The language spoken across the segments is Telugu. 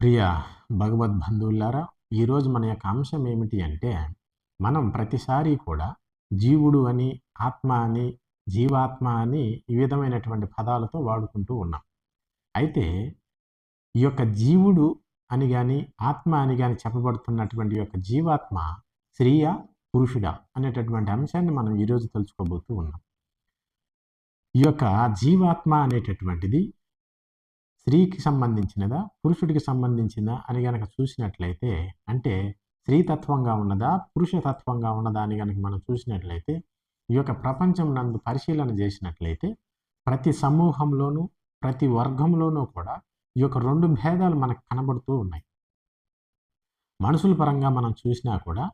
ప్రియ భగవద్బంధువులారా ఈరోజు మన యొక్క అంశం ఏమిటి అంటే మనం ప్రతిసారి కూడా జీవుడు అని ఆత్మ అని జీవాత్మ అని ఈ విధమైనటువంటి పదాలతో వాడుకుంటూ ఉన్నాం. అయితే ఈ యొక్క జీవుడు అని కానీ ఆత్మ అని కానీ చెప్పబడుతున్నటువంటి యొక్క జీవాత్మ స్త్రీయ పురుషుడా అనేటటువంటి అంశాన్ని మనం ఈరోజు తెలుసుకోబోతూ ఉన్నాం. ఈ యొక్క జీవాత్మ అనేటటువంటిది స్త్రీకి సంబంధించినదా పురుషుడికి సంబంధించిందా అని గనక చూసినట్లయితే అంటే స్త్రీతత్వంగా ఉన్నదా పురుషతత్వంగా ఉన్నదా అని గనక మనం చూసినట్లయితే ఈ యొక్క ప్రపంచం నందు పరిశీలన చేసినట్లయితే ప్రతి సమూహంలోనూ ప్రతి వర్గంలోనూ కూడా ఈ యొక్క రెండు భేదాలు మనకు కనబడుతూ ఉన్నాయి. మనుషుల పరంగా మనం చూసినా కూడా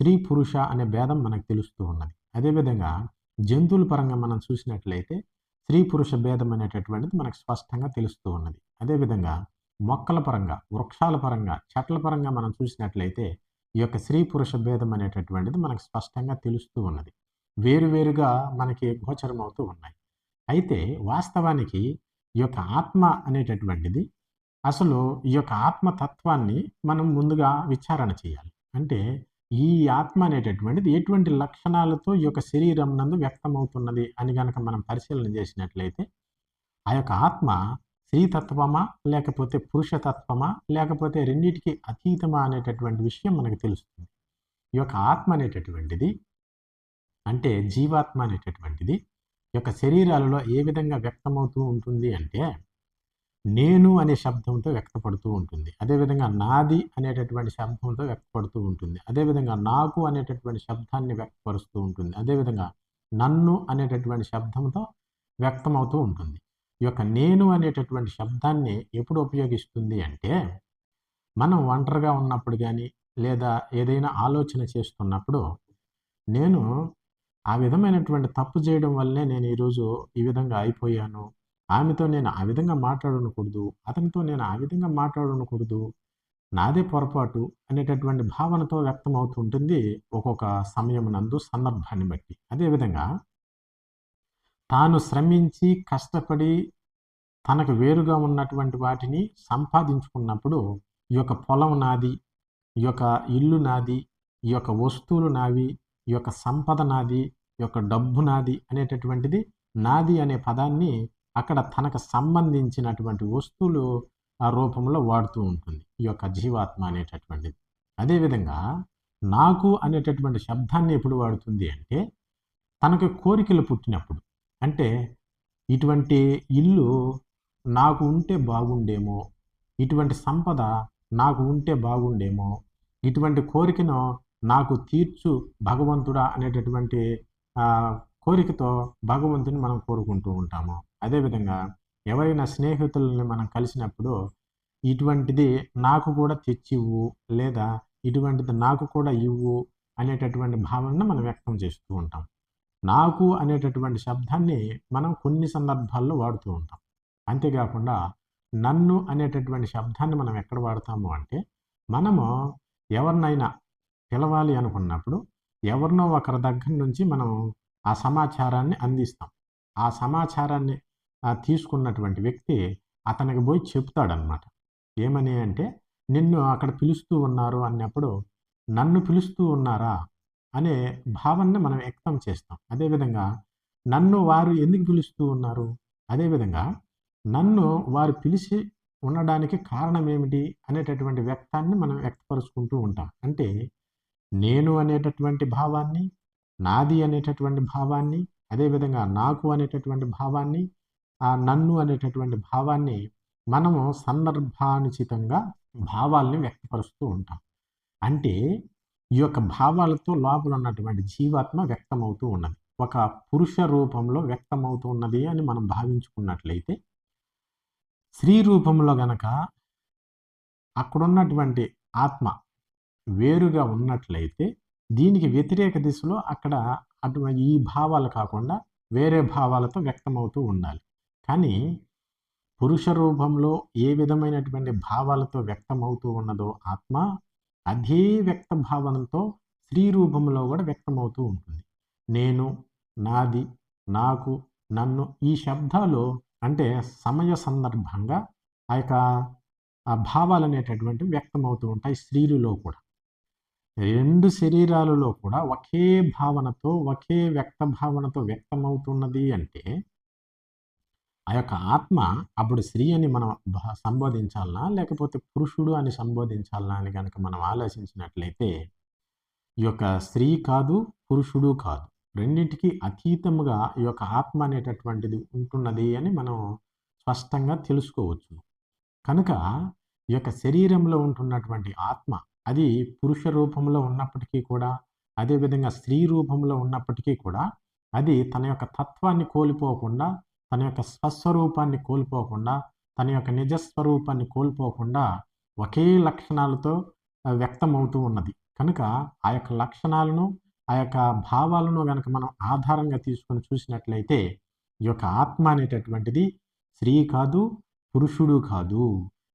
స్త్రీ పురుష అనే భేదం మనకు తెలుస్తూ ఉన్నది. అదేవిధంగా జంతువుల పరంగా మనం చూసినట్లయితే స్త్రీ పురుష భేదం అనేటటువంటిది మనకు స్పష్టంగా తెలుస్తూ ఉన్నది. అదేవిధంగా మొక్కల పరంగా వృక్షాల పరంగా చెట్ల పరంగా మనం చూసినట్లయితే ఈ యొక్క స్త్రీ పురుష భేదం అనేటటువంటిది మనకు స్పష్టంగా తెలుస్తూ ఉన్నది. వేరువేరుగా మనకి గోచరం అవుతూ ఉన్నాయి. అయితే వాస్తవానికి ఈ యొక్క ఆత్మ అనేటటువంటిది అసలు ఈ యొక్క ఆత్మతత్వాన్ని మనం ముందుగా విచారణ చేయాలి. అంటే ఈ ఆత్మ అనేటటువంటిది ఎటువంటి లక్షణాలతో ఈ యొక్క శరీరం నందు వ్యక్తమవుతున్నది అని కనుక మనం పరిశీలన చేసినట్లయితే ఆ యొక్క ఆత్మ స్త్రీతత్వమా లేకపోతే పురుషతత్వమా లేకపోతే రెండింటికి అతీతమా అనేటటువంటి విషయం మనకు తెలుస్తుంది. ఈ యొక్క ఆత్మ అనేటటువంటిది అంటే జీవాత్మ అనేటటువంటిది ఈ యొక్క శరీరాలలో ఏ విధంగా వ్యక్తమవుతూ ఉంటుంది అంటే నేను అనే శబ్దంతో వ్యక్తపడుతూ ఉంటుంది. అదేవిధంగా నాది అనేటటువంటి శబ్దంతో వ్యక్తపడుతూ ఉంటుంది. అదేవిధంగా నాకు అనేటటువంటి శబ్దాన్ని వ్యక్తపరుస్తూ ఉంటుంది. అదేవిధంగా నన్ను అనేటటువంటి శబ్దంతో వ్యక్తమవుతూ ఉంటుంది. ఈ యొక్క నేను అనేటటువంటి శబ్దాన్ని ఎప్పుడు ఉపయోగిస్తుంది అంటే మనం ఒంటరిగా ఉన్నప్పుడు కానీ లేదా ఏదైనా ఆలోచన చేస్తున్నప్పుడు నేను ఆ విధమైనటువంటి తప్పు చేయడం వల్లే నేను ఈరోజు ఈ విధంగా అయిపోయాను ఆమెతో నేను ఆ విధంగా మాట్లాడనకూడదు అతనితో నేను ఆ విధంగా మాట్లాడనకూడదు నాదే పొరపాటు అనేటటువంటి భావనతో వ్యక్తం అవుతుంటుంది ఒక్కొక్క సమయం నందు సందర్భాన్ని బట్టి. అదేవిధంగా తాను శ్రమించి కష్టపడి తనకు వేరుగా ఉన్నటువంటి వాటిని సంపాదించుకున్నప్పుడు ఈ యొక్క పొలం నాది ఈ యొక్క ఇల్లు నాది ఈ యొక్క వస్తువులు నావి ఈ యొక్క సంపద నాది ఈ యొక్క డబ్బు నాది అనేటటువంటిది నాది అనే పదాన్ని అక్కడ తనకు సంబంధించినటువంటి వస్తువులు ఆ రూపంలో వాడుతూ ఉంటుంది. ఈ యొక్క జీవాత్మ అనేటటువంటిది. అదేవిధంగా నాకు అనేటటువంటి శబ్దాన్ని ఎప్పుడు వాడుతుంది అంటే తనకు కోరికలు పుట్టినప్పుడు. అంటే ఇటువంటి ఇల్లు నాకు ఉంటే బాగుండేమో ఇటువంటి సంపద నాకు ఉంటే బాగుండేమో ఇటువంటి కోరికను నాకు తీర్చు భగవంతుడా అనేటటువంటి కోరికతో భగవంతుని మనం కోరుకుంటూ ఉంటాము. అదేవిధంగా ఎవరైనా స్నేహితులని మనం కలిసినప్పుడు ఇటువంటిది నాకు కూడా తెచ్చివ్వు లేదా ఇటువంటిది నాకు కూడా ఇవ్వు అనేటటువంటి భావనను మనం వ్యక్తం చేస్తూ ఉంటాం. నాకు అనేటటువంటి శబ్దాన్ని మనం కొన్ని సందర్భాల్లో వాడుతూ ఉంటాం. అంతేకాకుండా నన్ను అనేటటువంటి శబ్దాన్ని మనం ఎక్కడ వాడతాము అంటే మనము ఎవరినైనా పిలవాలి అనుకున్నప్పుడు ఎవరినో ఒకరి దగ్గర నుంచి మనం ఆ సమాచారాన్ని అందిస్తాం. ఆ సమాచారాన్ని తీసుకున్నటువంటి వ్యక్తి అతనికి పోయి చెప్తాడనమాట ఏమని అంటే నిన్ను అక్కడ పిలుస్తూ ఉన్నారు అన్నప్పుడు నన్ను పిలుస్తూ ఉన్నారా? అనే భావనని మనం వ్యక్తం చేస్తాం. అదేవిధంగా నన్ను వారు ఎందుకు పిలుస్తూ ఉన్నారు? అదేవిధంగా నన్ను వారు పిలిచి ఉండడానికి కారణం ఏమిటి? అనేటటువంటి వ్యక్తాన్ని మనం వ్యక్తపరుచుకుంటూ ఉంటాం. అంటే నేను అనేటటువంటి భావాన్ని నాది అనేటటువంటి భావాన్ని అదేవిధంగా నాకు అనేటటువంటి భావాన్ని ఆ నన్ను అనేటటువంటి భావాన్ని మనము సందర్భానుచితంగా భావాల్ని వ్యక్తపరుస్తూ ఉంటాం. అంటే ఈ యొక్క భావాలతో లోపల ఉన్నటువంటి జీవాత్మ వ్యక్తమవుతూ ఉన్నది. ఒక పురుష రూపంలో వ్యక్తమవుతూ ఉన్నది అని మనం భావించుకున్నట్లయితే స్త్రీ రూపంలో గనక అక్కడున్నటువంటి ఆత్మ వేరుగా ఉన్నట్లయితే దీనికి వ్యతిరేక దిశలో అక్కడ అటువంటి ఈ భావాలు కాకుండా వేరే భావాలతో వ్యక్తమవుతూ ఉండాలి. కానీ పురుష రూపంలో ఏ విధమైనటువంటి భావాలతో వ్యక్తమవుతూ ఉన్నదో ఆత్మ అదే వ్యక్త భావనతో స్త్రీ రూపంలో కూడా వ్యక్తమవుతూ ఉంటుంది. నేను నాది నాకు నన్ను ఈ శబ్దాలు అంటే సమయ సందర్భంగా ఆ యొక్క ఆ భావాలు అనేటటువంటివి వ్యక్తమవుతూ ఉంటాయి స్త్రీలలో కూడా. రెండు శరీరాలలో కూడా ఒకే భావనతో ఒకే వ్యక్త భావనతో వ్యక్తమవుతున్నది అంటే ఆ యొక్క ఆత్మ అప్పుడు స్త్రీ అని మనం సంబోధించాలనా లేకపోతే పురుషుడు అని సంబోధించాలనా అని కనుక మనం ఆలోచించినట్లయితే ఈ యొక్క స్త్రీ కాదు పురుషుడు కాదు. రెండింటికి అతీతముగా ఈ యొక్క ఆత్మ అనేటటువంటిది ఉంటున్నది అని మనం స్పష్టంగా తెలుసుకోవచ్చు. కనుక ఈ యొక్క శరీరంలో ఉంటున్నటువంటి ఆత్మ అది పురుష రూపంలో ఉన్నప్పటికీ కూడా అదేవిధంగా స్త్రీ రూపంలో ఉన్నప్పటికీ కూడా అది తన యొక్క తత్వాన్ని కోల్పోకుండా తన యొక్క స్వస్వరూపాన్ని కోల్పోకుండా తన యొక్క నిజస్వరూపాన్ని కోల్పోకుండా ఒకే లక్షణాలతో వ్యక్తమవుతూ ఉన్నది. కనుక ఆ యొక్క లక్షణాలను ఆ యొక్క భావాలను కనుక మనం ఆధారంగా తీసుకొని చూసినట్లయితే ఈ యొక్క ఆత్మ అనేటటువంటిది స్త్రీ కాదు పురుషుడు కాదు.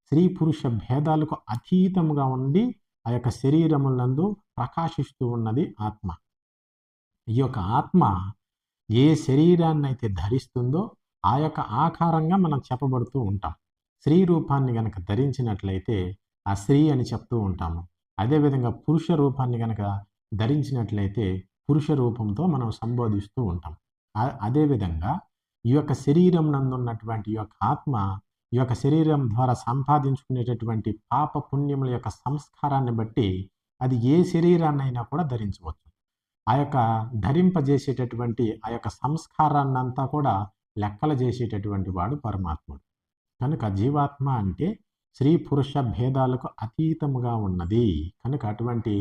స్త్రీ పురుష భేదాలకు అతీతముగా ఉండి ఆ యొక్క శరీరములందు ప్రకాశిస్తూ ఉన్నది ఆత్మ. ఈ యొక్క ఆత్మ ఏ శరీరాన్ని అయితే ధరిస్తుందో ఆ యొక్క ఆకారంగా మనం చెప్పబడుతూ ఉంటాం. స్త్రీ రూపాన్ని గనక ధరించినట్లయితే ఆ స్త్రీ అని చెప్తూ ఉంటాము. అదేవిధంగా పురుష రూపాన్ని గనక ధరించినట్లయితే పురుష రూపంతో మనం సంబోధిస్తూ ఉంటాం. అదేవిధంగా ఈ యొక్క శరీరం నందున్నటువంటి ఈ యొక్క ఆత్మ ఈ యొక్క శరీరం ద్వారా సంపాదించుకునేటటువంటి పాప పుణ్యముల యొక్క సంస్కారాన్ని బట్టి అది ఏ శరీరాన్నైనా కూడా ధరించవచ్చు. ఆ యొక్క ధరింపజేసేటటువంటి ఆ యొక్క సంస్కారాన్ని అంతా కూడా లెక్కలు చేసేటటువంటి వాడు పరమాత్ముడు. కనుక జీవాత్మ అంటే స్త్రీ పురుష భేదాలకు అతీతముగా ఉన్నది. కనుక అటువంటి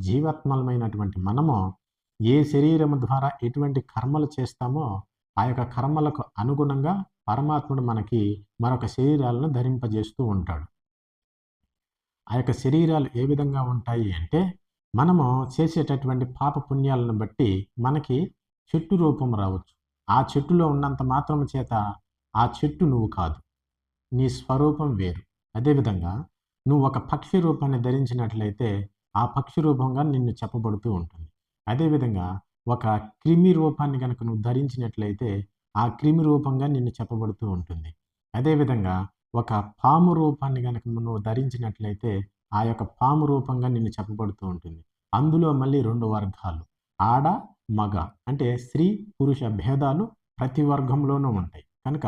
జీవాత్మలమైనటువంటి మనము ఏ శరీరము ద్వారా ఎటువంటి కర్మలు చేస్తామో ఆ యొక్క కర్మలకు అనుగుణంగా పరమాత్ముడు మనకి మరొక శరీరాలను ధరింపజేస్తూ ఉంటాడు. ఆ యొక్క శరీరాలు ఏ విధంగా ఉంటాయి అంటే మనము చేసేటటువంటి పాప పుణ్యాలను బట్టి మనకి చెట్టు రూపం రావచ్చు. ఆ చెట్టులో ఉన్నంత మాత్రం చేత ఆ చెట్టు నువ్వు కాదు. నీ స్వరూపం వేరు. అదేవిధంగా నువ్వు ఒక పక్షి రూపాన్ని ధరించినట్లయితే ఆ పక్షి రూపంగా నిన్ను చెప్పబడుతూ ఉంటుంది. అదేవిధంగా ఒక క్రిమి రూపాన్ని కనుక నువ్వు ధరించినట్లయితే ఆ క్రిమి రూపంగా నిన్ను చెప్పబడుతూ ఉంటుంది. అదేవిధంగా ఒక పాము రూపాన్ని కనుక నువ్వు ధరించినట్లయితే ఆ యొక్క పాము రూపంగా నిన్ను చెప్పబడుతూ ఉంటుంది. అందులో మళ్ళీ రెండు వర్గాలు. ఆడ మగ. అంటే స్త్రీ పురుష భేదాలు ప్రతి వర్గంలోనూ ఉంటాయి. కనుక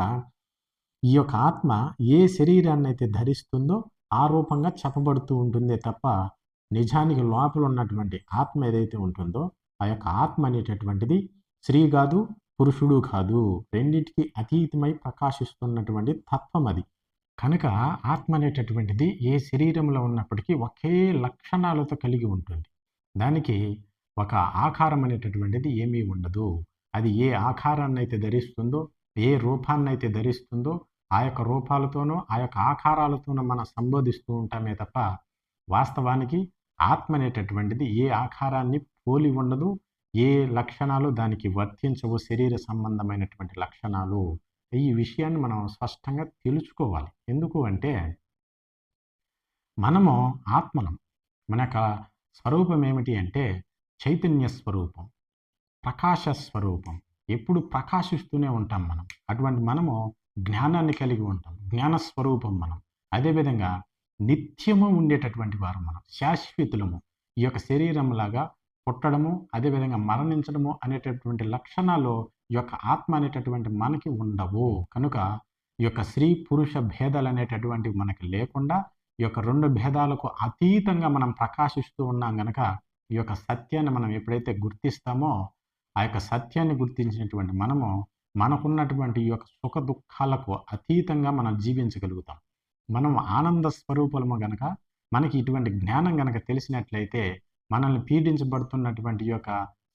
ఈ యొక్క ఆత్మ ఏ శరీరాన్ని అయితే ధరిస్తుందో ఆ రూపంగా చెప్పబడుతూ ఉంటుందే తప్ప నిజానికి లోపల ఉన్నటువంటి ఆత్మ ఏదైతే ఉంటుందో ఆ యొక్క ఆత్మ అనేటటువంటిది స్త్రీ కాదు పురుషుడు కాదు. రెండింటికి అతీతమై ప్రకాశిస్తున్నటువంటి తత్వం అది. కనుక ఆత్మ అనేటటువంటిది ఏ శరీరంలో ఉన్నప్పటికీ ఒకే లక్షణాలతో కలిగి ఉంటుంది. దానికి ఒక ఆకారం అనేటటువంటిది ఏమీ ఉండదు. అది ఏ ఆకారాన్ని అయితే ధరిస్తుందో ఏ రూపాన్ని అయితే ధరిస్తుందో ఆ యొక్క రూపాలతోనూ ఆ యొక్క ఆకారాలతోనూ మనం సంబోధిస్తూ ఉంటామే తప్ప వాస్తవానికి ఆత్మ అనేటటువంటిది ఏ ఆకారాన్ని పోలి ఉండదు ఏ లక్షణాలు దానికి వర్తించవు శరీర సంబంధమైనటువంటి లక్షణాలు. ఈ విషయాన్ని మనం స్పష్టంగా తెలుసుకోవాలి. ఎందుకు అంటే మనము ఆత్మలం. మన యొక్క స్వరూపం ఏమిటి అంటే చైతన్య స్వరూపం ప్రకాశ స్వరూపం ఎప్పుడు ప్రకాశిస్తూనే ఉంటాం మనం. అటువంటి మనము జ్ఞానాన్ని కలిగి ఉంటాం. జ్ఞాన స్వరూపం మనం అదేవిధంగా నిత్యము ఉండేటటువంటి వారు మనం. శాశ్వతులము. ఈ యొక్క శరీరంలాగా పుట్టడము అదేవిధంగా మరణించడము అనేటటువంటి లక్షణాలు ఈ యొక్క ఆత్మ అనేటటువంటి మనకి ఉండవు. కనుక ఈ యొక్క స్త్రీ పురుష భేదాలు అనేటటువంటివి మనకి లేకుండా ఈ యొక్క రెండు భేదాలకు అతీతంగా మనం ప్రకాశిస్తూ ఉన్నాం గనక ఈ యొక్క సత్యాన్ని మనం ఎప్పుడైతే గుర్తిస్తామో ఆ యొక్క సత్యాన్ని గుర్తించినటువంటి మనము మనకున్నటువంటి ఈ యొక్క సుఖ దుఃఖాలకు అతీతంగా మనం జీవించగలుగుతాం. మనం ఆనంద స్వరూపము గనక మనకి ఇటువంటి జ్ఞానం గనక తెలిసినట్లయితే మనల్ని పీడించబడుతున్నటువంటి ఈ యొక్క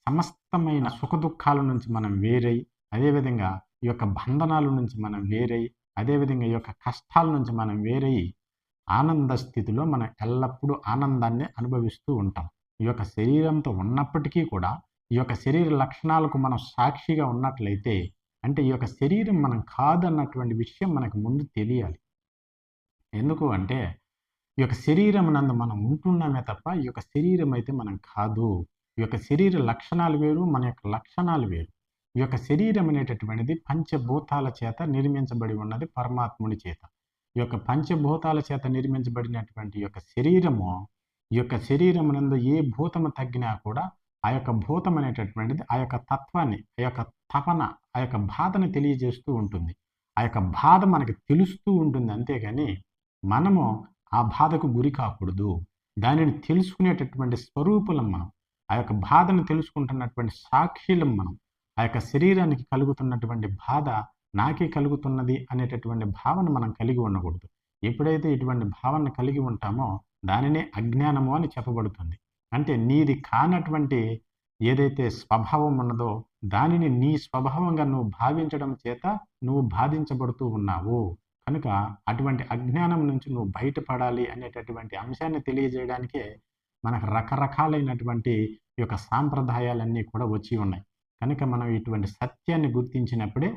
సమస్తమైన సుఖ దుఃఖాల నుంచి మనం వేరై అదేవిధంగా ఈ యొక్క బంధనాల నుంచి మనం వేరై అదేవిధంగా ఈ యొక్క కష్టాల నుంచి మనం వేరై ఆనంద స్థితిలో మనం ఎల్లప్పుడూ ఆనందాన్ని అనుభవిస్తూ ఉంటాం. ఈ యొక్క శరీరంతో ఉన్నప్పటికీ కూడా ఈ యొక్క శరీర లక్షణాలకు మనం సాక్షిగా ఉన్నట్లయితే అంటే ఈ యొక్క శరీరం మనం కాదన్నటువంటి విషయం మనకు ముందు తెలియాలి. ఎందుకు అంటే ఈ యొక్క శరీరం నందు మనం ఉంటున్నామే తప్ప ఈ యొక్క శరీరం అయితే మనం కాదు. ఈ యొక్క శరీర లక్షణాలు వేరు మన యొక్క లక్షణాలు వేరు. ఈ యొక్క శరీరం అనేటటువంటిది పంచభూతాల చేత నిర్మించబడి ఉన్నది పరమాత్ముని చేత. ఈ యొక్క పంచభూతాల చేత నిర్మించబడినటువంటి ఈ యొక్క శరీరము ఈ యొక్క శరీరమునందు నందు ఏ భూతము తగ్గినా కూడా ఆ యొక్క భూతం అనేటటువంటిది ఆ యొక్క తత్వాన్ని ఆ యొక్క తపన ఆ యొక్క బాధని తెలియజేస్తూ ఉంటుంది. ఆ యొక్క బాధ మనకి తెలుస్తూ ఉంటుంది అంతేగాని మనము ఆ బాధకు గురి కాకూడదు. దానిని తెలుసుకునేటటువంటి స్వరూపులం మనం. ఆ యొక్క బాధను తెలుసుకుంటున్నటువంటి సాక్షులం మనం. ఆ యొక్క శరీరానికి కలుగుతున్నటువంటి బాధ నాకే కలుగుతున్నది అనేటటువంటి భావన మనం కలిగి ఉండకూడదు. ఎప్పుడైతే ఇటువంటి భావన కలిగి ఉంటామో దానినే అజ్ఞానము అని చెప్పబడుతుంది. అంటే నీది కానటువంటి ఏదైతే స్వభావం ఉన్నదో దానిని నీ స్వభావంగా నువ్వు భావించడం చేత నువ్వు బాధించబడుతూ ఉన్నావు. కనుక అటువంటి అజ్ఞానం నుంచి నువ్వు బయటపడాలి అనేటటువంటి అంశాన్ని తెలియజేయడానికే మనకు రకరకాలైనటువంటి యొక్క సాంప్రదాయాలన్నీ కూడా వచ్చి ఉన్నాయి. కనుక మనం ఇటువంటి సత్యాన్ని గుర్తించినప్పుడే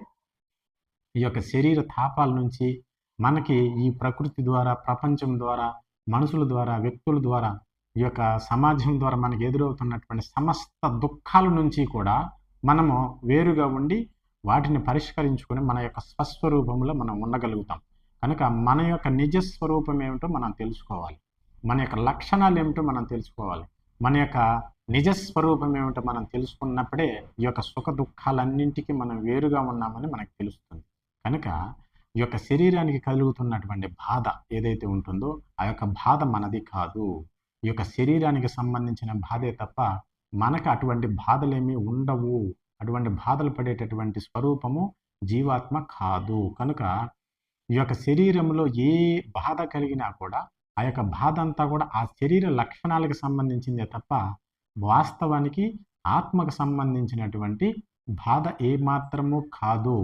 ఈ యొక్క శరీర తాపాల నుంచి మనకి ఈ ప్రకృతి ద్వారా ప్రపంచం ద్వారా మనుషుల ద్వారా వ్యక్తుల ద్వారా ఈ యొక్క సమాజం ద్వారా మనకు ఎదురవుతున్నటువంటి సమస్త దుఃఖాల నుంచి కూడా మనము వేరుగా ఉండి వాటిని పరిష్కరించుకొని మన యొక్క స్వస్వరూపంలో మనం ఉండగలుగుతాం. కనుక మన యొక్క నిజ స్వరూపం ఏమిటో మనం తెలుసుకోవాలి. మన యొక్క లక్షణాలు ఏమిటో మనం తెలుసుకోవాలి. మన యొక్క నిజ స్వరూపం ఏమిటో మనం తెలుసుకున్నప్పుడే ఈ యొక్క సుఖ దుఃఖాలన్నింటికీ మనం వేరుగా ఉన్నామని మనకు తెలుస్తుంది. కనుక ఈ యొక్క శరీరానికి కలుగుతున్నటువంటి బాధ ఏదైతే ఉంటుందో ఆ యొక్క బాధ మనది కాదు. ఈ యొక్క శరీరానికి సంబంధించిన బాధే తప్ప మనకు అటువంటి బాధలేమీ ఉండవు. అటువంటి బాధలు పడేటటువంటి స్వరూపము జీవాత్మ కాదు. కనుక ఈ యొక్క శరీరంలో ఏ బాధ కలిగినా కూడా ఆ యొక్క బాధ అంతా కూడా ఆ శరీర లక్షణాలకు సంబంధించిందే తప్ప వాస్తవానికి ఆత్మకు సంబంధించినటువంటి బాధ ఏమాత్రము కాదు.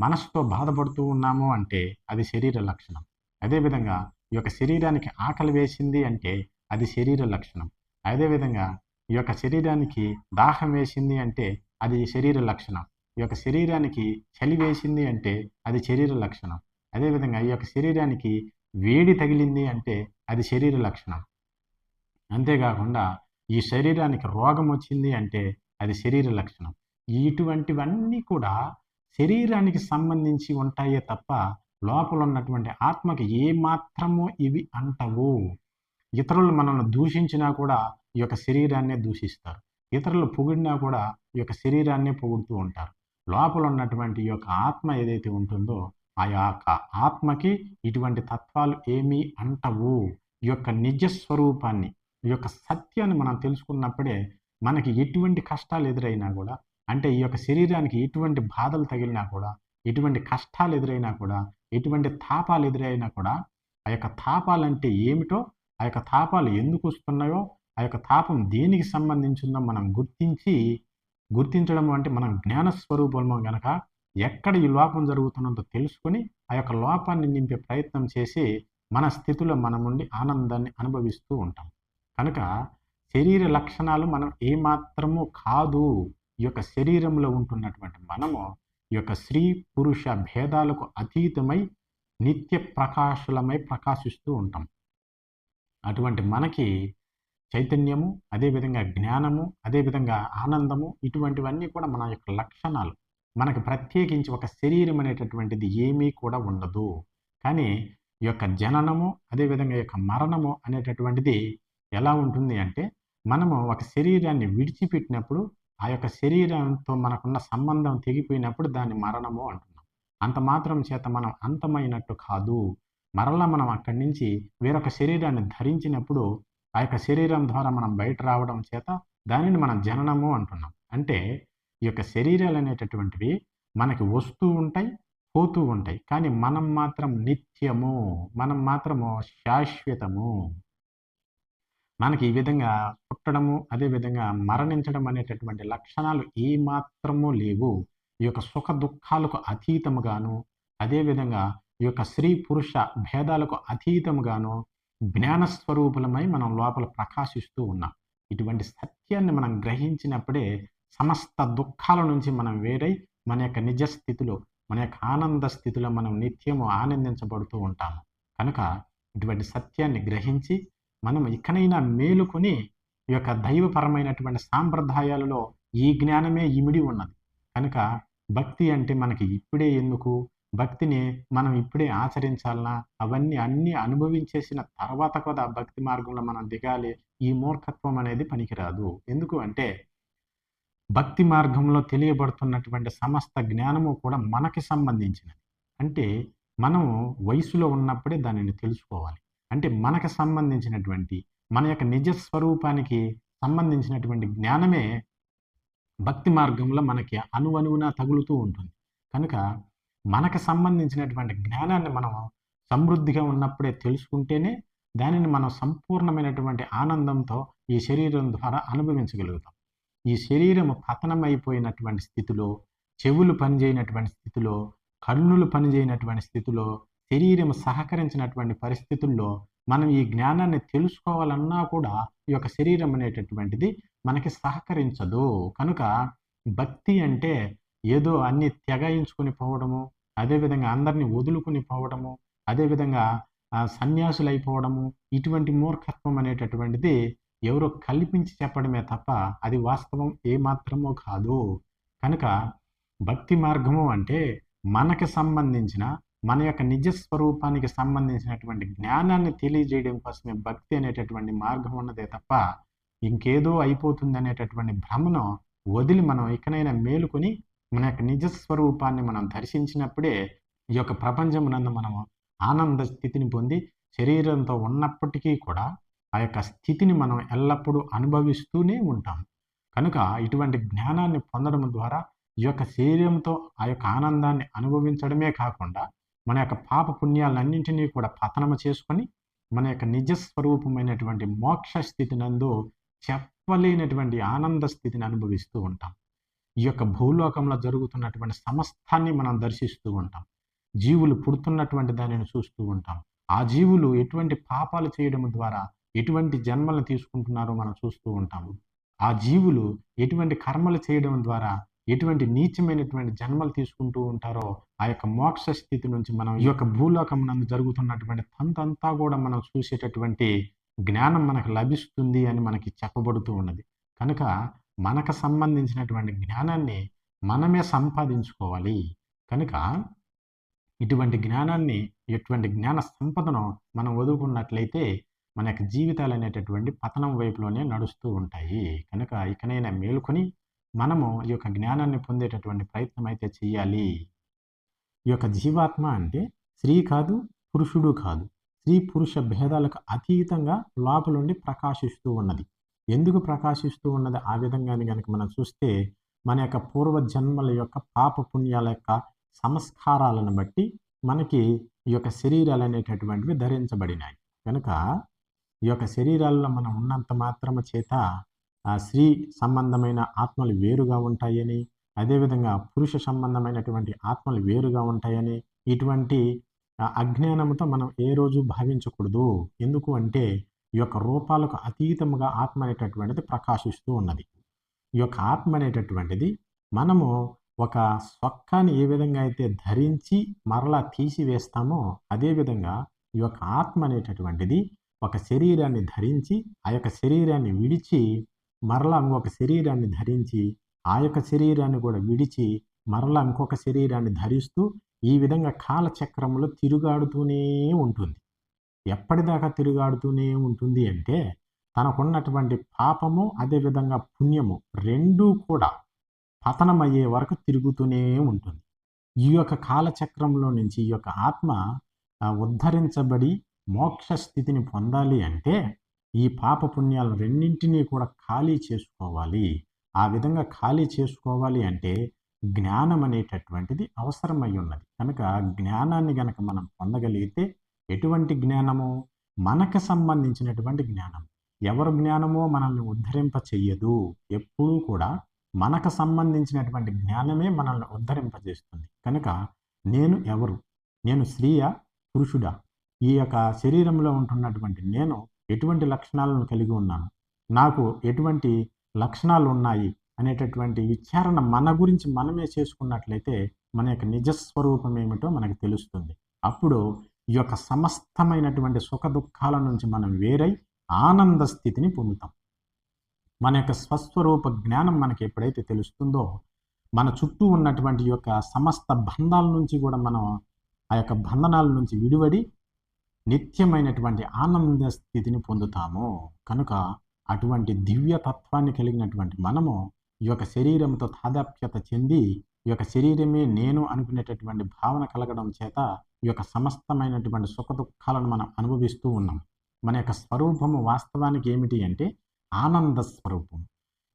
మనసుతో బాధపడుతూ ఉన్నాము అంటే అది శరీర లక్షణం. అదేవిధంగా ఈ యొక్క శరీరానికి ఆకలి వేసింది అంటే అది శరీర లక్షణం. అదేవిధంగా ఈ యొక్క శరీరానికి దాహం వేసింది అంటే అది శరీర లక్షణం. ఈ యొక్క శరీరానికి చలి వేసింది అంటే అది శరీర లక్షణం. అదేవిధంగా ఈ యొక్క శరీరానికి వేడి తగిలింది అంటే అది శరీర లక్షణం. అంతేకాకుండా ఈ శరీరానికి రోగం వచ్చింది అంటే అది శరీర లక్షణం. ఇటువంటివన్నీ కూడా శరీరానికి సంబంధించి ఉంటాయే తప్ప లోపల ఉన్నటువంటి ఆత్మకి ఏ మాత్రము ఇవి అంటవు. ఇతరులు మనల్ని దూషించినా కూడా ఈ యొక్క శరీరాన్నే దూషిస్తారు. ఇతరులు పొగిడినా కూడా ఈ యొక్క శరీరాన్నే పొగుడుతూ ఉంటారు. లోపల ఉన్నటువంటి ఈ యొక్క ఆత్మ ఏదైతే ఉంటుందో ఆ యొక్క ఆత్మకి ఇటువంటి తత్వాలు ఏమీ అంటవు. ఈ యొక్క నిజ స్వరూపాన్ని ఈ యొక్క సత్యాన్ని మనం తెలుసుకున్నప్పుడే మనకి ఎటువంటి కష్టాలు ఎదురైనా కూడా అంటే ఈ యొక్క శరీరానికి ఎటువంటి బాధలు తగిలినా కూడా ఎటువంటి కష్టాలు ఎదురైనా కూడా ఎటువంటి తాపాలు ఎదురైనా కూడా ఆ యొక్క తాపాలంటే ఏమిటో ఆ యొక్క తాపాలు ఎందుకు వస్తున్నాయో ఆ యొక్క తాపం దేనికి సంబంధించిందో మనం గుర్తించి గుర్తించడం అంటే మనం జ్ఞాన స్వరూపంలో గనక ఎక్కడ ఈ లోపం జరుగుతున్నదో తెలుసుకొని ఆ యొక్క లోపాన్ని నింపే ప్రయత్నం చేసి మన స్థితిలో మనం ఉండి ఆనందాన్ని అనుభవిస్తూ ఉంటాం. కనుక శరీర లక్షణాలు మనం ఏమాత్రము కాదు. ఈ యొక్క శరీరంలో ఉంటున్నటువంటి మనము ఈ యొక్క స్త్రీ పురుష భేదాలకు అతీతమై నిత్య ప్రకాశలమై ప్రకాశిస్తూ ఉంటాం. అటువంటి మనకి చైతన్యము అదేవిధంగా జ్ఞానము అదేవిధంగా ఆనందము ఇటువంటివన్నీ కూడా మన యొక్క లక్షణాలు. మనకు ప్రత్యేకించి ఒక శరీరం అనేటటువంటిది ఏమీ కూడా ఉండదు. కానీ ఈ యొక్క జననము అదేవిధంగా యొక్క మరణము అనేటటువంటిది ఎలా ఉంటుంది అంటే మనము ఒక శరీరాన్ని విడిచిపెట్టినప్పుడు ఆ యొక్క శరీరంతో మనకున్న సంబంధం తెగిపోయినప్పుడు దాన్ని మరణము అంటున్నాం. అంత మాత్రం చేత మనం అంతమైనట్టు కాదు. మరలా మనం అక్కడి నుంచి వేరొక శరీరాన్ని ధరించినప్పుడు ఆ యొక్క శరీరం ద్వారా మనం బయట రావడం చేత దానిని మనం జననము అంటున్నాం. అంటే ఈ యొక్క శరీరాలు అనేటటువంటివి మనకి వస్తూ ఉంటాయి పోతూ ఉంటాయి. కానీ మనం మాత్రం నిత్యము మనం మాత్రము శాశ్వతము. మనకి ఈ విధంగా పుట్టడము అదేవిధంగా మరణించడం అనేటటువంటి లక్షణాలు ఏ మాత్రము లేవు. ఈ యొక్క సుఖ దుఃఖాలకు అతీతముగాను అదేవిధంగా ఈ యొక్క స్త్రీ పురుష భేదాలకు అతీతముగాను జ్ఞానస్వరూపులమై మనం లోపల ప్రకాశిస్తూ ఉన్నాం. ఇటువంటి సత్యాన్ని మనం గ్రహించినప్పుడే సమస్త దుఃఖాల నుంచి మనం వేరై మన యొక్క నిజ స్థితిలో మన యొక్క ఆనంద స్థితిలో మనం నిత్యము ఆనందించబడుతూ ఉంటాము. కనుక ఇటువంటి సత్యాన్ని గ్రహించి మనం ఇకనైనా మేలుకొని ఈ యొక్క దైవపరమైనటువంటి సాంప్రదాయాలలో ఈ జ్ఞానమే ఇమిడి ఉన్నది. కనుక భక్తి అంటే మనకి ఇప్పుడే ఎందుకు? భక్తిని మనం ఇప్పుడే ఆచరించాలనా? అవన్నీ అన్నీ అనుభవించేసిన తర్వాత కూడా భక్తి మార్గంలో మనం దిగాలి. ఈ మూర్ఖత్వం అనేది పనికిరాదు. ఎందుకు అంటే భక్తి మార్గంలో తెలియబడుతున్నటువంటి సమస్త జ్ఞానము కూడా మనకి సంబంధించినది. అంటే మనము వయసులో ఉన్నప్పుడే దానిని తెలుసుకోవాలి. అంటే మనకు సంబంధించినటువంటి మన యొక్క నిజ స్వరూపానికి సంబంధించినటువంటి జ్ఞానమే భక్తి మార్గంలో మనకి అనువనువున తగులుతూ ఉంటుంది. కనుక మనకు సంబంధించినటువంటి జ్ఞానాన్ని మనం సమృద్ధిగా ఉన్నప్పుడే తెలుసుకుంటేనే దానిని మనం సంపూర్ణమైనటువంటి ఆనందంతో ఈ శరీరం ద్వారా అనుభవించగలుగుతాం. ఈ శరీరం పతనమైపోయినటువంటి స్థితిలో చెవులు పనిచేయనటువంటి స్థితిలో కన్నులు పనిచేయనటువంటి స్థితిలో శరీరం సహకరించినటువంటి పరిస్థితుల్లో మనం ఈ జ్ఞానాన్ని తెలుసుకోవాలన్నా కూడా ఈ యొక్క శరీరం అనేటటువంటిది మనకి సహకరించదు. కనుక భక్తి అంటే ఏదో అన్ని తెగాయించుకొని పోవడము అదేవిధంగా అందరినీ వదులుకొని పోవడము అదేవిధంగా సన్యాసులు అయిపోవడము ఇటువంటి మూర్ఖత్వం అనేటటువంటిది ఎవరో కల్పించి చెప్పడమే తప్ప అది వాస్తవం ఏమాత్రమో కాదు. కనుక భక్తి మార్గము అంటే మనకి సంబంధించిన మన యొక్క నిజ స్వరూపానికి సంబంధించినటువంటి జ్ఞానాన్ని తెలియజేయడం కోసమే భక్తి అనేటటువంటి మార్గం ఉన్నదే తప్ప ఇంకేదో అయిపోతుంది అనేటటువంటి భ్రమను వదిలి మనం ఇకనైనా మేలుకొని మన యొక్క నిజ స్వరూపాన్ని మనం దర్శించినప్పుడే ఈ యొక్క ప్రపంచమునందు మనము ఆనంద స్థితిని పొంది శరీరంతో ఉన్నప్పటికీ కూడా ఆ యొక్క స్థితిని మనం ఎల్లప్పుడూ అనుభవిస్తూనే ఉంటాం. కనుక ఇటువంటి జ్ఞానాన్ని పొందడం ద్వారా ఈ యొక్క శరీరంతో ఆ యొక్క ఆనందాన్ని అనుభవించడమే కాకుండా మన యొక్క పాప పుణ్యాలన్నింటినీ కూడా పతనము చేసుకొని మన యొక్క నిజ స్వరూపమైనటువంటి మోక్ష స్థితి నందు చెప్పలేనటువంటి ఆనంద స్థితిని అనుభవిస్తూ ఉంటాం. ఈ యొక్క భూలోకంలో జరుగుతున్నటువంటి సమస్తాన్ని మనం దర్శిస్తూ ఉంటాం. జీవులు పుడుతున్నటువంటి దానిని చూస్తూ ఉంటాం. ఆ జీవులు ఎటువంటి పాపాలు చేయడం ద్వారా ఎటువంటి జన్మలను తీసుకుంటున్నారో మనం చూస్తూ ఉంటాము. ఆ జీవులు ఎటువంటి కర్మలు చేయడం ద్వారా ఎటువంటి నీచమైనటువంటి జన్మలు తీసుకుంటూ ఉంటారో ఆ యొక్క మోక్ష స్థితి నుంచి మనం ఈ యొక్క భూలోకం నందు జరుగుతున్నటువంటి తంతంతా కూడా మనం చూసేటటువంటి జ్ఞానం మనకు లభిస్తుంది అని మనకి చెప్పబడుతూ ఉన్నది. కనుక మనకు సంబంధించినటువంటి జ్ఞానాన్ని మనమే సంపాదించుకోవాలి. కనుక ఇటువంటి జ్ఞానాన్ని ఇటువంటి జ్ఞాన సంపదను మనం వదులుకున్నట్లయితే మన యొక్క జీవితాలు అనేటటువంటి పతనం వైపులోనే నడుస్తూ ఉంటాయి. కనుక ఇకనైనా మేలుకొని మనము ఈ యొక్క జ్ఞానాన్ని పొందేటటువంటి ప్రయత్నం అయితే చేయాలి ఈ యొక్క జీవాత్మ అంటే స్త్రీ కాదు పురుషుడు కాదు. స్త్రీ పురుష భేదాలకు అతీతంగా లోపలుండి ప్రకాశిస్తూ ఉన్నది. ఎందుకు ప్రకాశిస్తూ ఉన్నది? ఆ విధంగాని కనుక మనం చూస్తే మన యొక్క పూర్వ జన్మల యొక్క పాప పుణ్యాల యొక్క సంస్కారాలను బట్టి మనకి ఈ యొక్క శరీరాలు అనేటటువంటివి ధరించబడినాయి. కనుక ఈ యొక్క శరీరాల్లో మనం ఉన్నంత మాత్రము చేత స్త్రీ సంబంధమైన ఆత్మలు వేరుగా ఉంటాయని అదేవిధంగా పురుష సంబంధమైనటువంటి ఆత్మలు వేరుగా ఉంటాయని ఇటువంటి అజ్ఞానంతో మనం ఏ రోజు భావించకూడదు. ఎందుకు అంటే ఈ యొక్క రూపాలకు అతీతముగా ఆత్మ అనేటటువంటిది ప్రకాశిస్తూ ఉన్నది. ఈ యొక్క ఆత్మ అనేటటువంటిది మనము ఒక స్వక్కాన్ని ఏ విధంగా అయితే ధరించి మరలా తీసివేస్తామో అదేవిధంగా ఈ యొక్క ఆత్మ అనేటటువంటిది ఒక శరీరాన్ని ధరించి ఆ యొక్క శరీరాన్ని విడిచి మరలా ఇంకొక శరీరాన్ని ధరించి ఆ యొక్క శరీరాన్ని కూడా విడిచి మరలా ఇంకొక శరీరాన్ని ధరిస్తూ ఈ విధంగా కాలచక్రంలో తిరుగాడుతూనే ఉంటుంది. ఎప్పటిదాకా తిరుగాడుతూనే ఉంటుంది అంటే తనకున్నటువంటి పాపము అదేవిధంగా పుణ్యము రెండూ కూడా పతనమయ్యే వరకు తిరుగుతూనే ఉంటుంది. ఈ యొక్క కాలచక్రంలో నుంచి ఈ యొక్క ఆత్మ ఉద్ధరించబడి మోక్ష స్థితిని పొందాలి అంటే ఈ పాప పుణ్యాలు రెండింటినీ కూడా ఖాళీ చేసుకోవాలి. ఆ విధంగా ఖాళీ చేసుకోవాలి అంటే జ్ఞానం అనేటటువంటిది అవసరమై ఉన్నది కనుక జ్ఞానాన్ని గనక మనం పొందగలిగితే ఎటువంటి జ్ఞానము? మనకు సంబంధించినటువంటి జ్ఞానం. ఎవరు జ్ఞానమో మనల్ని ఉద్ధరింప చెయ్యదు ఎప్పుడూ కూడా మనకు సంబంధించినటువంటి జ్ఞానమే మనల్ని ఉద్ధరింపజేస్తుంది. కనుక నేను ఎవరు? నేను స్త్రీయా? పురుషుడా? ఈ యొక్క శరీరంలో ఉంటున్నటువంటి నేను ఎటువంటి లక్షణాలను కలిగి ఉన్నాను? నాకు ఎటువంటి లక్షణాలు ఉన్నాయి అనేటటువంటి విచారణ మన గురించి మనమే చేసుకున్నట్లయితే మన యొక్క నిజస్వరూపం ఏమిటో మనకు తెలుస్తుంది. అప్పుడు ఈ యొక్క సమస్తమైనటువంటి సుఖ దుఃఖాల నుంచి మనం వేరై ఆనంద స్థితిని పొందుతాం. మన యొక్క స్వస్వరూప జ్ఞానం మనకి ఎప్పుడైతే తెలుస్తుందో మన చుట్టూ ఉన్నటువంటి యొక్క సమస్త బంధాల నుంచి కూడా మనం ఆ యొక్క బంధనాల నుంచి విడివడి నిత్యమైనటువంటి ఆనంద స్థితిని పొందుతాము. కనుక అటువంటి దివ్య తత్వాన్ని కలిగినటువంటి మనము ఈ యొక్క శరీరంతో తాదాప్యత చెంది ఈ యొక్క శరీరమే నేను అనుకునేటటువంటి భావన కలగడం చేత ఈ యొక్క సమస్తమైనటువంటి సుఖ దుఃఖాలను మనం అనుభవిస్తూ ఉన్నాం. మన యొక్క స్వరూపము వాస్తవానికి ఏమిటి అంటే ఆనంద స్వరూపం.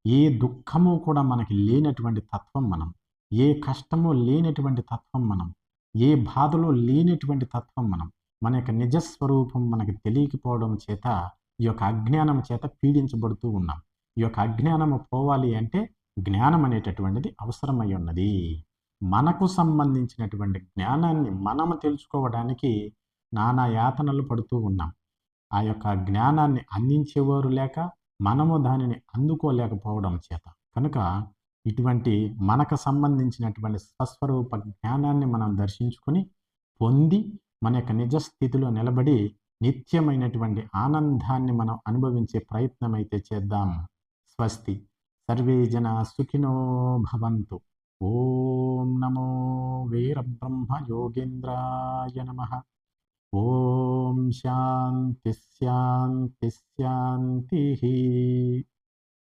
ఏ దుఃఖము కూడా మనకి లేనటువంటి తత్వం మనం ఏ కష్టము లేనటువంటి తత్వం మనం ఏ బాధలో లేనటువంటి తత్వం మనం మన యొక్క నిజస్వరూపం మనకు తెలియకపోవడం చేత ఈ యొక్క అజ్ఞానం చేత పీడించబడుతూ ఉన్నాం. ఈ యొక్క అజ్ఞానము పోవాలి అంటే జ్ఞానం అనేటటువంటిది అవసరమై ఉన్నది. మనకు సంబంధించినటువంటి జ్ఞానాన్ని మనము తెలుసుకోవడానికి నానా యాతనలు పడుతూ ఉన్నాం. ఆ యొక్క జ్ఞానాన్ని అందించేవారు లేక మనము దానిని అందుకోలేకపోవడం చేత. కనుక ఇటువంటి మనకు సంబంధించినటువంటి స్వస్వరూప జ్ఞానాన్ని మనం దర్శించుకొని పొంది మన యొక్క నిజ స్థితిలో నిలబడి నిత్యమైనటువంటి ఆనందాన్ని మనం అనుభవించే ప్రయత్నం అయితే చేద్దాం. స్వస్తి. సర్వే జన సుఖినో భవంతు. ఓం నమో వీరబ్రహ్మ యోగేంద్రాయ నమ. ఓం శాంతి శాంతి శాంతి.